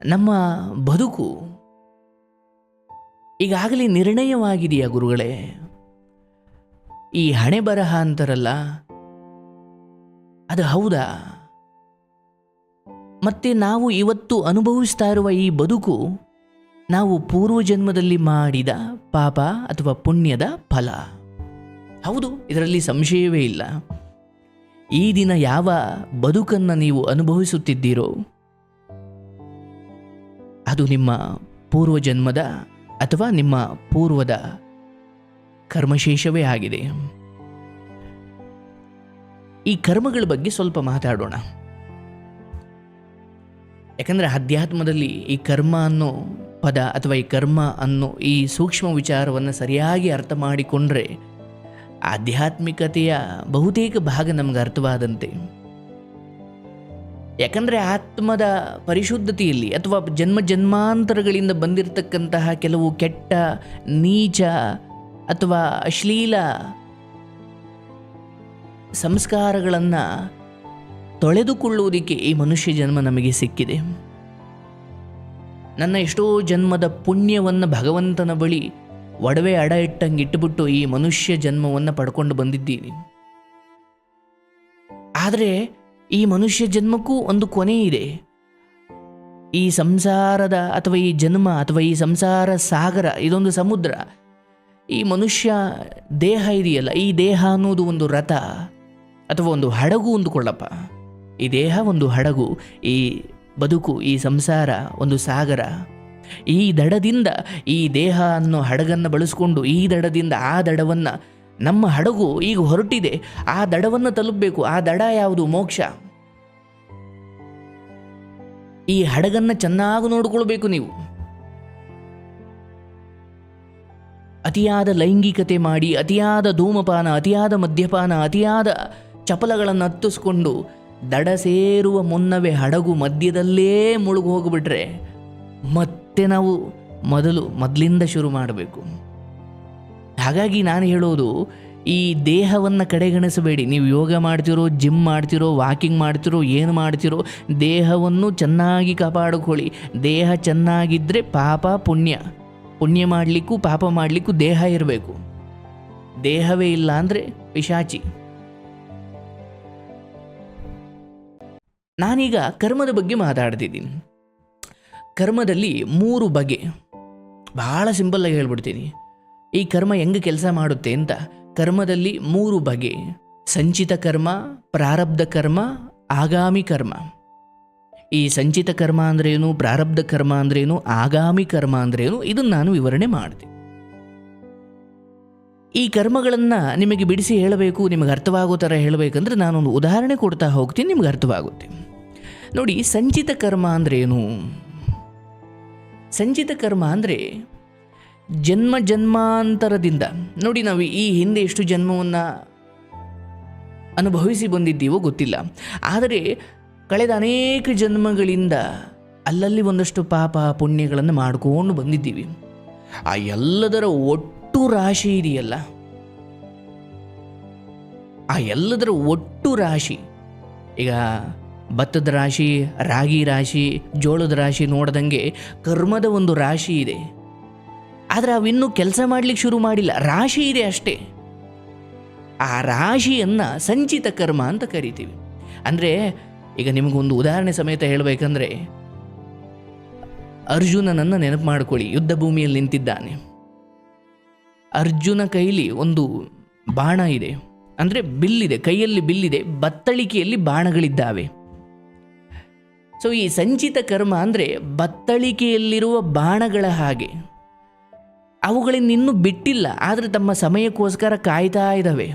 ನಮ್ಮ ಬದುಕು ಈಗಾಗಲೇ ನಿರ್ಣಯವಾಗಿದೆಯಾ ಗುರುಗಳೇ? ಈ ಹಣೆ ಬರಹ ಅಂತಾರಲ್ಲ, ಅದು ಹೌದಾ? ಮತ್ತೆ ನಾವು ಇವತ್ತು ಅನುಭವಿಸ್ತಾ ಇರುವ ಈ ಬದುಕು ನಾವು ಪೂರ್ವಜನ್ಮದಲ್ಲಿ ಮಾಡಿದ ಪಾಪ ಅಥವಾ ಪುಣ್ಯದ ಫಲ. ಹೌದು, ಇದರಲ್ಲಿ ಸಂಶಯವೇ ಇಲ್ಲ. ಈ ದಿನ ಯಾವ ಬದುಕನ್ನು ನೀವು ಅನುಭವಿಸುತ್ತಿದ್ದೀರೋ ಅದು ನಿಮ್ಮ ಪೂರ್ವಜನ್ಮದ ಅಥವಾ ನಿಮ್ಮ ಪೂರ್ವದ ಕರ್ಮಶೇಷವೇ ಆಗಿದೆ. ಈ ಕರ್ಮಗಳ ಬಗ್ಗೆ ಸ್ವಲ್ಪ ಮಾತಾಡೋಣ. ಯಾಕಂದರೆ ಅಧ್ಯಾತ್ಮದಲ್ಲಿ ಈ ಕರ್ಮ ಅನ್ನೋ ಪದ ಅಥವಾ ಈ ಕರ್ಮ ಅನ್ನೋ ಈ ಸೂಕ್ಷ್ಮ ವಿಚಾರವನ್ನು ಸರಿಯಾಗಿ ಅರ್ಥ ಮಾಡಿಕೊಂಡ್ರೆ ಆಧ್ಯಾತ್ಮಿಕತೆಯ ಬಹುತೇಕ ಭಾಗ ನಮಗೆ ಅರ್ಥವಾದಂತೆ ಯಾಕಂದರೆ ಆತ್ಮದ ಪರಿಶುದ್ಧತೆಯಲ್ಲಿ ಅಥವಾ ಜನ್ಮ ಜನ್ಮಾಂತರಗಳಿಂದ ಬಂದಿರತಕ್ಕಂತಹ ಕೆಲವು ಕೆಟ್ಟ, ನೀಚ ಅಥವಾ ಅಶ್ಲೀಲ ಸಂಸ್ಕಾರಗಳನ್ನು ತೊಳೆದುಕೊಳ್ಳುವುದಕ್ಕೆ ಈ ಮನುಷ್ಯ ಜನ್ಮ ನಮಗೆ ಸಿಕ್ಕಿದೆ. ನನ್ನ ಎಷ್ಟೋ ಜನ್ಮದ ಪುಣ್ಯವನ್ನು ಭಗವಂತನ ಬಳಿ ಒಡವೆ ಅಡ ಇಟ್ಟಂಗೆ ಇಟ್ಟುಬಿಟ್ಟು ಈ ಮನುಷ್ಯ ಜನ್ಮವನ್ನು ಪಡ್ಕೊಂಡು ಬಂದಿದ್ದೀನಿ. ಆದರೆ ಈ ಮನುಷ್ಯ ಜನ್ಮಕ್ಕೂ ಒಂದು ಕೊನೆ ಇದೆ. ಈ ಸಂಸಾರದ ಅಥವಾ ಈ ಜನ್ಮ ಅಥವಾ ಈ ಸಂಸಾರ ಸಾಗರ, ಇದೊಂದು ಸಮುದ್ರ. ಈ ಮನುಷ್ಯ ದೇಹ ಇದೆಯಲ್ಲ, ಈ ದೇಹ ಅನ್ನೋದು ಒಂದು ರಥ ಅಥವಾ ಒಂದು ಹಡಗು ಅಂದುಕೊಳ್ಳಪ್ಪ ಈ ದೇಹ ಒಂದು ಹಡಗು, ಈ ಬದುಕು, ಈ ಸಂಸಾರ ಒಂದು ಸಾಗರ. ಈ ದಡದಿಂದ ಈ ದೇಹ ಅನ್ನೋ ಹಡಗನ್ನು ಬಳಸ್ಕೊಂಡು ಈ ದಡದಿಂದ ಆ ದಡವನ್ನು ನಮ್ಮ ಹಡಗು ಈಗ ಹೊರಟಿದೆ. ಆ ದಡವನ್ನು ತಲುಪಬೇಕು. ಆ ದಡ ಯಾವುದು? ಮೋಕ್ಷ. ಈ ಹಡಗನ್ನು ಚೆನ್ನಾಗಿ ನೋಡಿಕೊಳ್ಬೇಕು ನೀವು. ಅತಿಯಾದ ಲೈಂಗಿಕತೆ ಮಾಡಿ, ಅತಿಯಾದ ಧೂಮಪಾನ, ಅತಿಯಾದ ಮದ್ಯಪಾನ, ಅತಿಯಾದ ಚಪಲಗಳನ್ನು ಹತ್ತಿಸ್ಕೊಂಡು ದಡ ಸೇರುವ ಮುನ್ನವೇ ಹಡಗು ಮಧ್ಯದಲ್ಲೇ ಮುಳುಗು ಹೋಗಿಬಿಟ್ರೆ ಮತ್ತೆ ನಾವು ಮೊದಲು, ಮೊದಲಿಂದ ಶುರು ಮಾಡಬೇಕು. ಹಾಗಾಗಿ ನಾನು ಹೇಳೋದು, ಈ ದೇಹವನ್ನು ಕಡೆಗಣಿಸಬೇಡಿ. ನೀವು ಯೋಗ ಮಾಡ್ತಿರೋ ಜಿಮ್ ಮಾಡ್ತಿರೋ ವಾಕಿಂಗ್ ಮಾಡ್ತಿರೋ, ಏನು ಮಾಡ್ತಿರೋ, ದೇಹವನ್ನು ಚೆನ್ನಾಗಿ ಕಾಪಾಡಿಕೊಳ್ಳಿ. ದೇಹ ಚೆನ್ನಾಗಿದ್ದರೆ ಪಾಪ ಪುಣ್ಯ. ಪುಣ್ಯ ಮಾಡಲಿಕ್ಕೂ, ಪಾಪ ಮಾಡಲಿಕ್ಕೂ ದೇಹ ಇರಬೇಕು. ದೇಹವೇ ಇಲ್ಲ ಅಂದರೆ ಪಿಶಾಚಿ. ನಾನೀಗ ಕರ್ಮದ ಬಗ್ಗೆ ಮಾತಾಡ್ತಿದ್ದೀನಿ. ಕರ್ಮದಲ್ಲಿ ಮೂರು ಬಗೆ. ಭಾಳ ಸಿಂಪಲ್ಲಾಗಿ ಹೇಳ್ಬಿಡ್ತೀನಿ. ಈ ಕರ್ಮ ಹೆಂಗೆ ಕೆಲಸ ಮಾಡುತ್ತೆ ಅಂತ ಕರ್ಮದಲ್ಲಿ ಮೂರು ಬಗೆ. ಸಂಚಿತ ಕರ್ಮ, ಪ್ರಾರಬ್ಧ ಕರ್ಮ, ಆಗಾಮಿ ಕರ್ಮ. ಈ ಸಂಚಿತ ಕರ್ಮ ಅಂದ್ರೇನು ಪ್ರಾರಬ್ಧ ಕರ್ಮ ಅಂದ್ರೇನು ಆಗಾಮಿ ಕರ್ಮ ಅಂದ್ರೇನು ಇದನ್ನು ನಾನು ವಿವರಣೆ ಮಾಡಿದೆ. ಈ ಕರ್ಮಗಳನ್ನು ನಿಮಗೆ ಬಿಡಿಸಿ ಹೇಳಬೇಕು, ನಿಮಗೆ ಅರ್ಥವಾಗೋ ಥರ ಹೇಳಬೇಕಂದ್ರೆ ನಾನೊಂದು ಉದಾಹರಣೆ ಕೊಡ್ತಾ ಹೋಗ್ತೀನಿ, ನಿಮ್ಗೆ ಅರ್ಥವಾಗುತ್ತೆ. ನೋಡಿ, ಸಂಚಿತ ಕರ್ಮ ಅಂದ್ರೇನು ಸಂಚಿತ ಕರ್ಮ ಅಂದರೆ ಜನ್ಮ ಜನ್ಮಾಂತರದಿಂದ. ನೋಡಿ ನಾವು ಈ ಹಿಂದೆ ಎಷ್ಟು ಜನ್ಮವನ್ನು ಅನುಭವಿಸಿ ಬಂದಿದ್ದೀವೋ ಗೊತ್ತಿಲ್ಲ. ಆದರೆ ಕಳೆದ ಅನೇಕ ಜನ್ಮಗಳಿಂದ ಅಲ್ಲಲ್ಲಿ ಒಂದಷ್ಟು ಪಾಪ ಪುಣ್ಯಗಳನ್ನು ಮಾಡ್ಕೊಂಡು ಬಂದಿದ್ದೀವಿ. ಆ ಎಲ್ಲದರ ಒಟ್ಟು ರಾಶಿ ಇದೆಯಲ್ಲ? ಆ ಎಲ್ಲದರ ಒಟ್ಟು ರಾಶಿ, ಈಗ ಭತ್ತದ ರಾಶಿ, ರಾಗಿ ರಾಶಿ, ಜೋಳದ ರಾಶಿ ನೋಡ್ದಂಗೆ ಕರ್ಮದ ಒಂದು ರಾಶಿ ಇದೆ. ಆದರೆ ಅವಿನ್ನೂ ಕೆಲಸ ಮಾಡ್ಲಿಕ್ಕೆ ಶುರು ಮಾಡಿಲ್ಲ. ರಾಶಿ ಇದೆ ಅಷ್ಟೇ. ಆ ರಾಶಿಯನ್ನು ಸಂಚಿತ ಕರ್ಮ ಅಂತ ಕರಿತೀವಿ. ಅಂದರೆ ಈಗ ನಿಮಗೊಂದು ಉದಾಹರಣೆ ಸಮೇತ ಹೇಳಬೇಕಂದ್ರೆ, ಅರ್ಜುನನನ್ನು ನೆನಪು ಮಾಡ್ಕೊಳ್ಳಿ. ಯುದ್ಧ ಭೂಮಿಯಲ್ಲಿ ನಿಂತಿದ್ದಾನೆ. ಅರ್ಜುನ ಕೈಲಿ ಒಂದು ಬಾಣ ಇದೆ. ಅಂದರೆ ಬಿಲ್ಲಿದೆ, ಕೈಯಲ್ಲಿ ಬಿಲ್ಲಿದೆ, ಬತ್ತಳಿಕೆಯಲ್ಲಿ ಬಾಣಗಳಿದ್ದಾವೆ. ಸೊ ಈ ಸಂಚಿತ ಕರ್ಮ ಅಂದರೆ ಬತ್ತಳಿಕೆಯಲ್ಲಿರುವ ಬಾಣಗಳ ಹಾಗೆ. ಅವುಗಳಿಂದ ಇನ್ನೂ ಬಿಟ್ಟಿಲ್ಲ, ಆದರೆ ತಮ್ಮ ಸಮಯಕ್ಕೋಸ್ಕರ ಕಾಯ್ತಾ ಇದ್ದಾವೆ.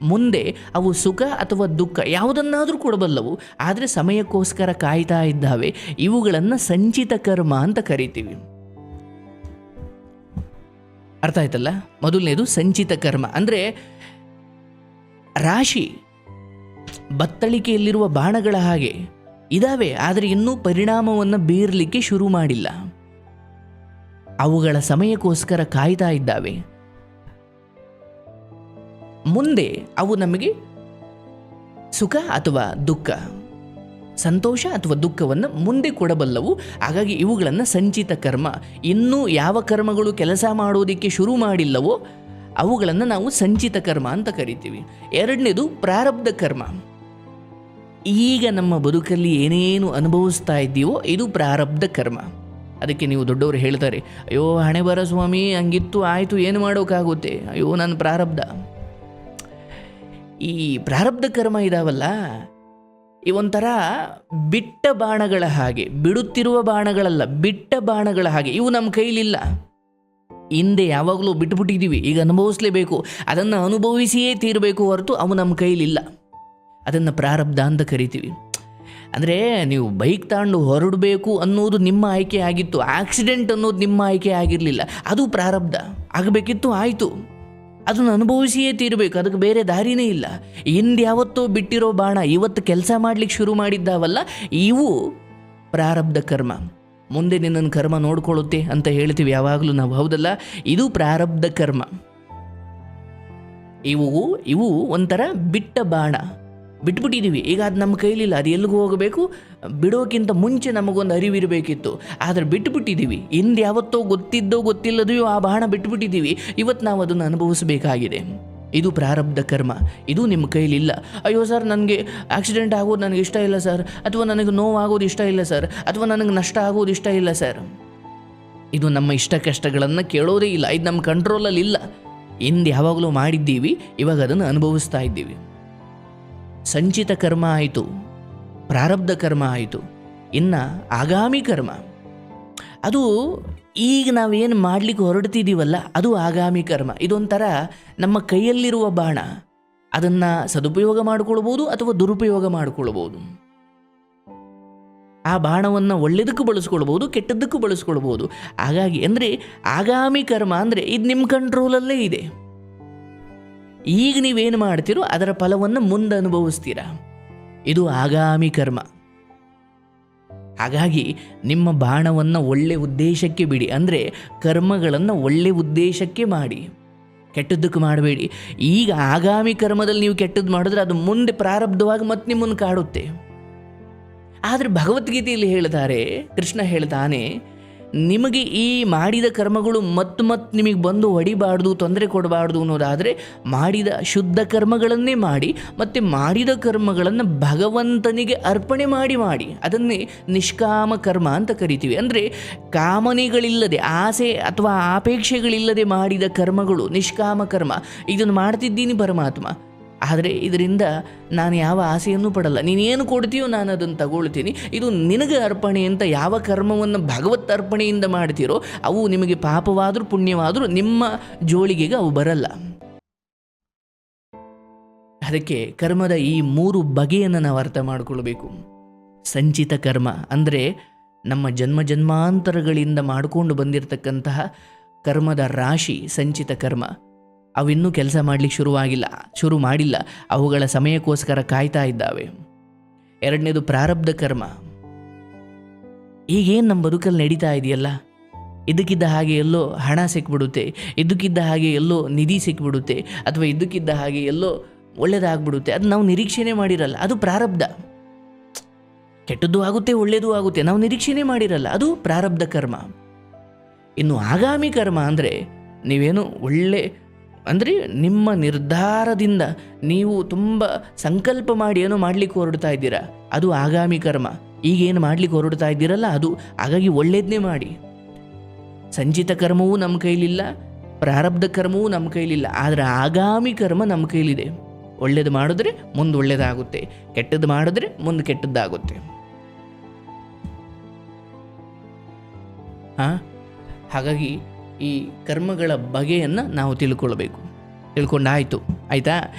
ಮುಂದೆ ಅವು ಸುಖ ಅಥವಾ ದುಃಖ ಯಾವುದನ್ನಾದರೂ ಕೊಡಬಲ್ಲವು ಆದರೆ ಸಮಯಕ್ಕೋಸ್ಕರ ಕಾಯ್ತಾ ಇದ್ದಾವೆ. ಇವುಗಳನ್ನು ಸಂಚಿತ ಕರ್ಮ ಅಂತ ಕರಿತೀವಿ. ಅರ್ಥ ಆಯ್ತಲ್ಲ? ಮೊದಲನೇದು ಸಂಚಿತ ಕರ್ಮ. ಅಂದರೆ ರಾಶಿ ಬತ್ತಳಿಕೆಯಲ್ಲಿರುವ ಬಾಣಗಳ ಹಾಗೆ ಇದಾವೆ, ಆದರೆ ಇನ್ನೂ ಪರಿಣಾಮವನ್ನು ಬೀರಲಿಕ್ಕೆ ಶುರು ಮಾಡಿಲ್ಲ. ಅವುಗಳ ಸಮಯಕ್ಕೋಸ್ಕರ ಕಾಯ್ತಾ ಇದ್ದಾವೆ. ಮುಂದೆ ಅವು ನಮಗೆ ಸುಖ ಅಥವಾ ದುಃಖ, ಸಂತೋಷ ಅಥವಾ ದುಃಖವನ್ನು ಮುಂದೆ ಕೊಡಬಲ್ಲವು. ಹಾಗಾಗಿ ಇವುಗಳನ್ನು ಸಂಚಿತ ಕರ್ಮ. ಇನ್ನೂ ಯಾವ ಕರ್ಮಗಳು ಕೆಲಸ ಮಾಡೋದಕ್ಕೆ ಶುರು ಮಾಡಿಲ್ಲವೋ ಅವುಗಳನ್ನು ನಾವು ಸಂಚಿತ ಕರ್ಮ ಅಂತ ಕರಿತೀವಿ. ಎರಡನೇದು ಪ್ರಾರಬ್ಧ ಕರ್ಮ. ಈಗ ನಮ್ಮ ಬದುಕಲ್ಲಿ ಏನೇನು ಅನುಭವಿಸ್ತಾ ಇದ್ದೀವೋ ಇದು ಪ್ರಾರಬ್ಧ ಕರ್ಮ. ಅದಕ್ಕೆ ನೀವು ದೊಡ್ಡವರು ಹೇಳ್ತಾರೆ, ಅಯ್ಯೋ, ಹಣೆ ಬರ ಸ್ವಾಮಿ, ಹಂಗಿತ್ತು, ಆಯಿತು, ಏನು ಮಾಡೋಕ್ಕಾಗುತ್ತೆ ಅಯ್ಯೋ, ನನ್ನ ಪ್ರಾರಬ್ಧ. ಈ ಪ್ರಾರಬ್ಧ ಕರ್ಮ ಇದಾವಲ್ಲ, ಈ ಒಂಥರ ಬಿಟ್ಟ ಬಾಣಗಳ ಹಾಗೆ, ಬಿಡುತ್ತಿರುವ ಬಾಣಗಳಲ್ಲ, ಬಿಟ್ಟ ಬಾಣಗಳ ಹಾಗೆ, ಇವು ನಮ್ಮ ಕೈಲಿಲ್ಲ. ಹಿಂದೆ ಯಾವಾಗಲೂ ಬಿಟ್ಟುಬಿಟ್ಟಿದ್ದೀವಿ ಈಗ ಅನುಭವಿಸ್ಲೇಬೇಕು, ಅದನ್ನು ಅನುಭವಿಸಿಯೇ ತೀರಬೇಕು ಹೊರತು ಅವು ನಮ್ಮ ಕೈಲಿಲ್ಲ. ಅದನ್ನು ಪ್ರಾರಬ್ಧ ಅಂತ ಕರಿತೀವಿ. ಅಂದರೆ ನೀವು ಬೈಕ್ ತಗೊಂಡು ಹೊರಡಬೇಕು ಅನ್ನೋದು ನಿಮ್ಮ ಆಯ್ಕೆ ಆಗಿತ್ತು. ಆಕ್ಸಿಡೆಂಟ್ ಅನ್ನೋದು ನಿಮ್ಮ ಆಯ್ಕೆ ಆಗಿರಲಿಲ್ಲ. ಅದು ಪ್ರಾರಬ್ಧ. ಆಗಬೇಕಿತ್ತು, ಆಯಿತು. ಅದನ್ನು ಅನುಭವಿಸಿಯೇ ತೀರಬೇಕು. ಅದಕ್ಕೆ ಬೇರೆ ದಾರಿನೇ ಇಲ್ಲ. ಹಿಂದ್ಯಾವತ್ತೋ ಬಿಟ್ಟಿರೋ ಬಾಣ, ಇವತ್ತು ಕೆಲಸ ಮಾಡ್ಲಿಕ್ಕೆ ಶುರು ಮಾಡಿದ್ದಾವಲ್ಲ, ಇವು ಪ್ರಾರಬ್ಧ ಕರ್ಮ. ಮುಂದೆ ನಿನ್ನನ್ನು ಕರ್ಮ ನೋಡ್ಕೊಳ್ಳುತ್ತೆ ಅಂತ ಹೇಳ್ತೀವಿ ಯಾವಾಗಲೂ ನಾವು, ಹೌದಲ್ಲ? ಇದು ಪ್ರಾರಬ್ಧ ಕರ್ಮ. ಇವು ಇವು ಒಂಥರ ಬಿಟ್ಟ ಬಾಣ. ಬಿಟ್ಬಿಟ್ಟಿದ್ದೀವಿ. ಈಗ ಅದು ನಮ್ಮ ಕೈಲಿಲ್ಲ, ಅದು ಎಲ್ಲಿಗೂ ಹೋಗಬೇಕು? ಬಿಡೋಕ್ಕಿಂತ ಮುಂಚೆ ನಮಗೊಂದು ಅರಿವಿರಬೇಕಿತ್ತು. ಆದರೆ ಬಿಟ್ಬಿಟ್ಟಿದ್ದೀವಿ. ಹಿಂದೆ ಯಾವತ್ತೋ ಗೊತ್ತಿದ್ದೋ ಗೊತ್ತಿಲ್ಲದೆಯೋ ಆ ಬಾಣ ಬಿಟ್ಬಿಟ್ಟಿದ್ದೀವಿ. ಇವತ್ತು ನಾವು ಅದನ್ನು ಅನುಭವಿಸಬೇಕಾಗಿದೆ. ಇದು ಪ್ರಾರಬ್ಧ ಕರ್ಮ. ಇದು ನಿಮ್ಮ ಕೈಲಿಲ್ಲ. ಅಯ್ಯೋ ಸರ್, ನನಗೆ ಆಕ್ಸಿಡೆಂಟ್ ಆಗೋದು ನನಗೆ ಇಷ್ಟ ಇಲ್ಲ ಸರ್. ಅಥವಾ ನನಗೆ ನೋವಾಗೋದು ಇಷ್ಟ ಇಲ್ಲ ಸರ್. ಅಥವಾ ನನಗೆ ನಷ್ಟ ಆಗೋದು ಇಷ್ಟ ಇಲ್ಲ ಸರ್. ಇದು ನಮ್ಮ ಇಷ್ಟ ಕಷ್ಟಗಳನ್ನು ಕೇಳೋದೇ ಇಲ್ಲ. ಇದು ನಮ್ಮ ಕಂಟ್ರೋಲಲ್ಲಿ ಇಲ್ಲ ಹಿಂದೆ ಯಾವಾಗಲೂ ಮಾಡಿದ್ದೀವಿ. ಇವಾಗ ಅದನ್ನು ಅನುಭವಿಸ್ತಾ ಇದ್ದೀವಿ. ಸಂಚಿತ ಕರ್ಮ ಆಯಿತು, ಪ್ರಾರಬ್ಧ ಕರ್ಮ ಆಯಿತು, ಇನ್ನು ಆಗಾಮಿ ಕರ್ಮ. ಅದು ಈಗ ನಾವೇನು ಮಾಡಲಿಕ್ಕೆ ಹೊರಡ್ತಿದ್ದೀವಲ್ಲ ಅದು ಆಗಾಮಿ ಕರ್ಮ. ಇದೊಂಥರ ನಮ್ಮ ಕೈಯಲ್ಲಿರುವ ಬಾಣ. ಅದನ್ನು ಸದುಪಯೋಗ ಮಾಡಿಕೊಳ್ಬೋದು ಅಥವಾ ದುರುಪಯೋಗ ಮಾಡಿಕೊಳ್ಬೋದು. ಆ ಬಾಣವನ್ನು ಒಳ್ಳೆಯದಕ್ಕೂ ಬಳಸ್ಕೊಳ್ಬೋದು, ಕೆಟ್ಟದ್ದಕ್ಕೂ ಬಳಸ್ಕೊಳ್ಬೋದು. ಹಾಗಾಗಿ ಅಂದರೆ ಆಗಾಮಿ ಕರ್ಮ ಅಂದರೆ ಇದು ನಿಮ್ಮ ಕಂಟ್ರೋಲಲ್ಲೇ ಇದೆ. ಈಗ ನೀವೇನು ಮಾಡ್ತೀರೋ ಅದರ ಫಲವನ್ನು ಮುಂದೆ ಅನುಭವಿಸ್ತೀರಾ? ಇದು ಆಗಾಮಿ ಕರ್ಮ. ಹಾಗಾಗಿ ನಿಮ್ಮ ಬಾಣವನ್ನು ಒಳ್ಳೆ ಉದ್ದೇಶಕ್ಕೆ ಬಿಡಿ. ಅಂದರೆ ಕರ್ಮಗಳನ್ನು ಒಳ್ಳೆ ಉದ್ದೇಶಕ್ಕೆ ಮಾಡಿ. ಕೆಟ್ಟದ್ದಕ್ಕೆ ಮಾಡಬೇಡಿ. ಈಗ ಆಗಾಮಿ ಕರ್ಮದಲ್ಲಿ ನೀವು ಕೆಟ್ಟದ್ದು ಮಾಡಿದ್ರೆ ಅದು ಮುಂದೆ ಪ್ರಾರಬ್ಧವಾಗಿ ಮತ್ತೆ ನಿಮ್ಮನ್ನು ಕಾಡುತ್ತೆ. ಆದರೆ ಭಗವದ್ಗೀತೆಯಲ್ಲಿ ಹೇಳ್ತಾರೆ, ಕೃಷ್ಣ ಹೇಳ್ತಾನೆ ನಿಮಗೆ ಈ ಮಾಡಿದ ಕರ್ಮಗಳು ಮತ್ತು ಮತ್ತೆ ನಿಮಗೆ ಬಂದು ಹೊಡಿಬಾರ್ದು, ತೊಂದರೆ ಕೊಡಬಾರ್ದು ಅನ್ನೋದಾದರೆ ಮಾಡಿದ ಶುದ್ಧ ಕರ್ಮಗಳನ್ನೇ ಮಾಡಿ ಮತ್ತು ಮಾಡಿದ ಕರ್ಮಗಳನ್ನು ಭಗವಂತನಿಗೆ ಅರ್ಪಣೆ ಮಾಡಿ ಮಾಡಿ. ಅದನ್ನೇ ನಿಷ್ಕಾಮ ಕರ್ಮ ಅಂತ ಕರಿತೀವಿ. ಅಂದರೆ ಕಾಮನೆಗಳಿಲ್ಲದೆ, ಆಸೆ ಅಥವಾ ಆಪೇಕ್ಷೆಗಳಿಲ್ಲದೆ ಮಾಡಿದ ಕರ್ಮಗಳು ನಿಷ್ಕಾಮ ಕರ್ಮ. ಇದನ್ನು ಮಾಡ್ತಿದ್ದೀನಿ ಪರಮಾತ್ಮ. ಆದರೆ ಇದರಿಂದ ನಾನು ಯಾವ ಆಸೆಯನ್ನು ಪಡಲ್ಲ. ನೀನೇನು ಕೊಡ್ತೀಯೋ ನಾನು ಅದನ್ನು ತಗೊಳ್ತೀನಿ. ಇದು ನಿನಗೆ ಅರ್ಪಣೆ ಅಂತ ಯಾವ ಕರ್ಮವನ್ನು ಭಗವತ್ ಅರ್ಪಣೆಯಿಂದ ಮಾಡ್ತೀರೋ ಅವು ನಿಮಗೆ ಪಾಪವಾದರೂ ಪುಣ್ಯವಾದರೂ ನಿಮ್ಮ ಜೋಳಿಗೆಗೆ ಅವು ಬರಲ್ಲ. ಅದಕ್ಕೆ ಕರ್ಮದ ಈ ಮೂರು ಬಗೆಯನ್ನು ನಾವು ಅರ್ಥ ಮಾಡಿಕೊಳ್ಬೇಕು. ಸಂಚಿತ ಕರ್ಮ ಅಂದರೆ ನಮ್ಮ ಜನ್ಮ ಜನ್ಮಾಂತರಗಳಿಂದ ಮಾಡಿಕೊಂಡು ಬಂದಿರತಕ್ಕಂತಹ ಕರ್ಮದ ರಾಶಿ ಸಂಚಿತ ಕರ್ಮ. ಅವಿನ್ನೂ ಕೆಲಸ ಮಾಡಲಿಕ್ಕೆ ಶುರುವಾಗಿಲ್ಲ, ಶುರು ಮಾಡಿಲ್ಲ. ಅವುಗಳ ಸಮಯಕ್ಕೋಸ್ಕರ ಕಾಯ್ತಾ ಇದ್ದಾವೆ. ಎರಡನೇದು ಪ್ರಾರಬ್ಧ ಕರ್ಮ. ಈಗೇನು ನಮ್ಮ ಬದುಕಲ್ಲಿ ನಡೀತಾ ಇದೆಯಲ್ಲ? ಇದಕ್ಕಿದ್ದ ಹಾಗೆ ಎಲ್ಲೋ ಹಣ ಸಿಕ್ಬಿಡುತ್ತೆ ಇದಕ್ಕಿದ್ದ ಹಾಗೆ ಎಲ್ಲೋ ನಿಧಿ ಸಿಕ್ಬಿಡುತ್ತೆ, ಅಥವಾ ಇದಕ್ಕಿದ್ದ ಹಾಗೆ ಎಲ್ಲೋ ಒಳ್ಳೇದಾಗ್ಬಿಡುತ್ತೆ. ಅದು ನಾವು ನಿರೀಕ್ಷೆನೇ ಮಾಡಿರಲ್ಲ, ಅದು ಪ್ರಾರಬ್ಧ. ಕೆಟ್ಟದ್ದು ಆಗುತ್ತೆ ಒಳ್ಳೆಯದು ಆಗುತ್ತೆ, ನಾವು ನಿರೀಕ್ಷೆನೇ ಮಾಡಿರಲ್ಲ, ಅದು ಪ್ರಾರಬ್ಧ ಕರ್ಮ. ಇನ್ನು ಆಗಾಮಿ ಕರ್ಮ ಅಂದರೆ ನೀವೇನು ಒಳ್ಳೆ ಅಂದರೆ ನಿಮ್ಮ ನಿರ್ಧಾರದಿಂದ ನೀವು ತುಂಬ ಸಂಕಲ್ಪ ಮಾಡಿ ಏನೋ ಮಾಡಲಿಕ್ಕೆ ಹೊರಡ್ತಾ ಇದ್ದೀರಾ? ಅದು ಆಗಾಮಿ ಕರ್ಮ. ಈಗೇನು ಮಾಡಲಿಕ್ಕೆ ಹೊರಡ್ತಾ ಇದ್ದೀರಲ್ಲ, ಅದು ಹಾಗಾಗಿ ಒಳ್ಳೇದನ್ನೇ ಮಾಡಿ. ಸಂಚಿತ ಕರ್ಮವೂ ನಮ್ಮ ಕೈಲಿಲ್ಲ, ಪ್ರಾರಬ್ಧ ಕರ್ಮವೂ ನಮ್ಮ ಕೈಲಿಲ್ಲ, ಆದರೆ ಆಗಾಮಿ ಕರ್ಮ ನಮ್ಮ ಕೈಲಿದೆ. ಒಳ್ಳೇದು ಮಾಡಿದ್ರೆ ಮುಂದೆ ಒಳ್ಳೇದಾಗುತ್ತೆ, ಕೆಟ್ಟದ್ದು ಮಾಡಿದ್ರೆ ಮುಂದೆ ಕೆಟ್ಟದ್ದಾಗುತ್ತೆ. ಹಾಂ ಹಾಗಾಗಿ ಈ ಕರ್ಮಗಳ ಬಗೆಯನ್ನು ನಾವು ತಿಳ್ಕೊಳ್ಬೇಕು. ತಿಳ್ಕೊಂಡಾಯಿತು. ಆಯಿತಾ?